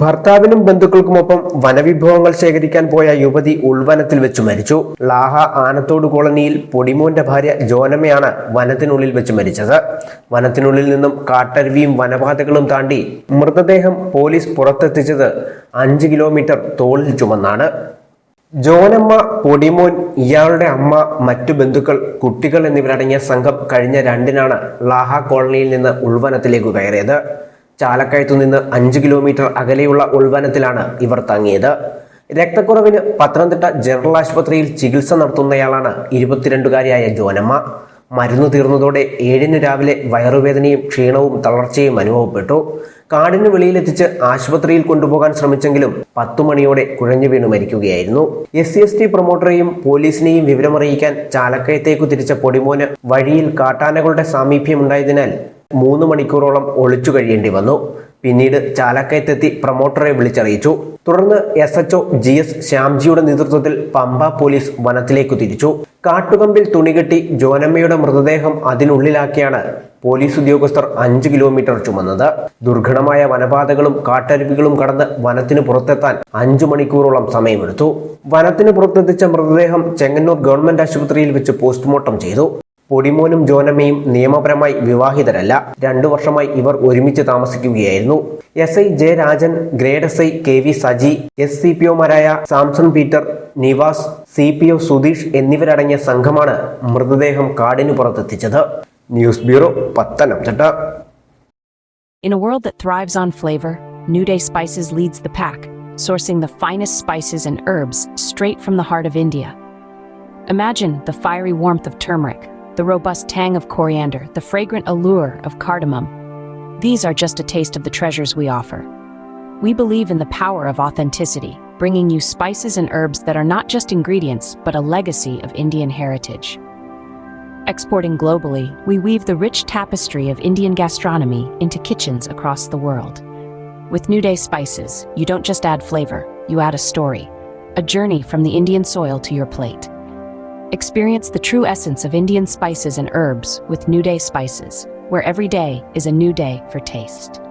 ഭർത്താവിനും ബന്ധുക്കൾക്കുമൊപ്പം വനവിഭവങ്ങൾ ശേഖരിക്കാൻ പോയ യുവതി ഉൾവനത്തിൽ വെച്ച് മരിച്ചു. ലാഹ ആനത്തോട് കോളനിയിൽ പൊടിമോന്റെ ഭാര്യ ജോനമ്മയാണ് വനത്തിനുള്ളിൽ വെച്ച് മരിച്ചത്. വനത്തിനുള്ളിൽ നിന്നും കാട്ടരുവിയും വനപാതകളും താണ്ടി മൃതദേഹം പോലീസ് പുറത്തെത്തിച്ചത് അഞ്ച് കിലോമീറ്റർ തോളിൽ ചുമന്നാണ്. ജോനമ്മ പൊടിമോൻ ഇയാളുടെ അമ്മ മറ്റു ബന്ധുക്കൾ കുട്ടികൾ എന്നിവരടങ്ങിയ സംഘം കഴിഞ്ഞ രണ്ടിനാണ് ലാഹ കോളനിയിൽ നിന്ന് ഉൾവനത്തിലേക്ക് കയറിയത്. ചാലക്കയത്തു നിന്ന് അഞ്ച് കിലോമീറ്റർ അകലെയുള്ള ഉൾവനത്തിലാണ് ഇവർ തങ്ങിയത്. രക്തക്കുറവിന് പത്തനംതിട്ട ജനറൽ ആശുപത്രിയിൽ ചികിത്സ നടത്തുന്നയാളാണ് ഇരുപത്തിരണ്ടുകാരിയായ ജോനമ്മ. മരുന്ന് തീർന്നതോടെ ഏഴിന് രാവിലെ വയറുവേദനയും ക്ഷീണവും തളർച്ചയും അനുഭവപ്പെട്ടു. കാടിന് വെളിയിലെത്തിച്ച് ആശുപത്രിയിൽ കൊണ്ടുപോകാൻ ശ്രമിച്ചെങ്കിലും പത്തു മണിയോടെ കുഴഞ്ഞു വീണു മരിക്കുകയായിരുന്നു. എസ് സി എസ് ടി പ്രൊമോട്ടറെയും പോലീസിനെയും വിവരമറിയിക്കാൻ ചാലക്കയത്തേക്കു തിരിച്ച പൊടിമോന് വഴിയിൽ കാട്ടാനകളുടെ സാമീപ്യമുണ്ടായതിനാൽ മൂന്ന് മണിക്കൂറോളം ഒളിച്ചു കഴിയേണ്ടി വന്നു. പിന്നീട് ചാലക്കയത്തെത്തി പ്രൊമോട്ടറെ വിളിച്ചറിയിച്ചു. തുടർന്ന് S H O G S ശ്യാംജിയുടെ നേതൃത്വത്തിൽ പമ്പ പോലീസ് വനത്തിലേക്ക് തിരിച്ചു. കാട്ടുകമ്പിൽ തുണികെട്ടി ജോനമ്മയുടെ മൃതദേഹം അതിനുള്ളിലാക്കിയാണ് പോലീസ് ഉദ്യോഗസ്ഥർ അഞ്ച് കിലോമീറ്റർ ചുമന്നത്. ദുർഘടമായ വനപാതകളും കാട്ടരുവികളും കടന്ന് വനത്തിന് പുറത്തെത്താൻ അഞ്ചു മണിക്കൂറോളം സമയമെടുത്തു. വനത്തിന് പുറത്തെത്തിച്ച മൃതദേഹം ചെങ്ങന്നൂർ ഗവൺമെന്റ് ആശുപത്രിയിൽ വെച്ച് പോസ്റ്റ്മോർട്ടം ചെയ്തു. പൊടിമോനും ജോനമ്മയും നിയമപരമായി വിവാഹിതരല്ല രണ്ടു വർഷമായി ഇവർ ഒരുമിച്ച് താമസിക്കുകയായിരുന്നു S I Jayarajan grade S I K V Saji S C P ഒമാരായ Samson Peter Nivas C P O Sudheesh എന്നിവരടങ്ങിയ സംഘമാണ് മൃതദേഹം കാടിനു പുറത്തെത്തിച്ചത് news bureau Pathanamthitta In a world that thrives on flavor, New Day Spices leads the pack, sourcing the finest spices and herbs straight from the heart of India. Imagine the fiery warmth of turmeric, the robust tang of coriander, the fragrant allure of cardamom. These are just a taste of the treasures we offer. We believe in the power of authenticity, bringing you spices and herbs that are not just ingredients, but a legacy of Indian heritage. Exporting globally, we weave the rich tapestry of Indian gastronomy into kitchens across the world. With New Day spices, you don't just add flavor, you add a story, a journey from the Indian soil to your plate. Experience the true essence of Indian spices and herbs with New Day spices, where every day is a new day for taste.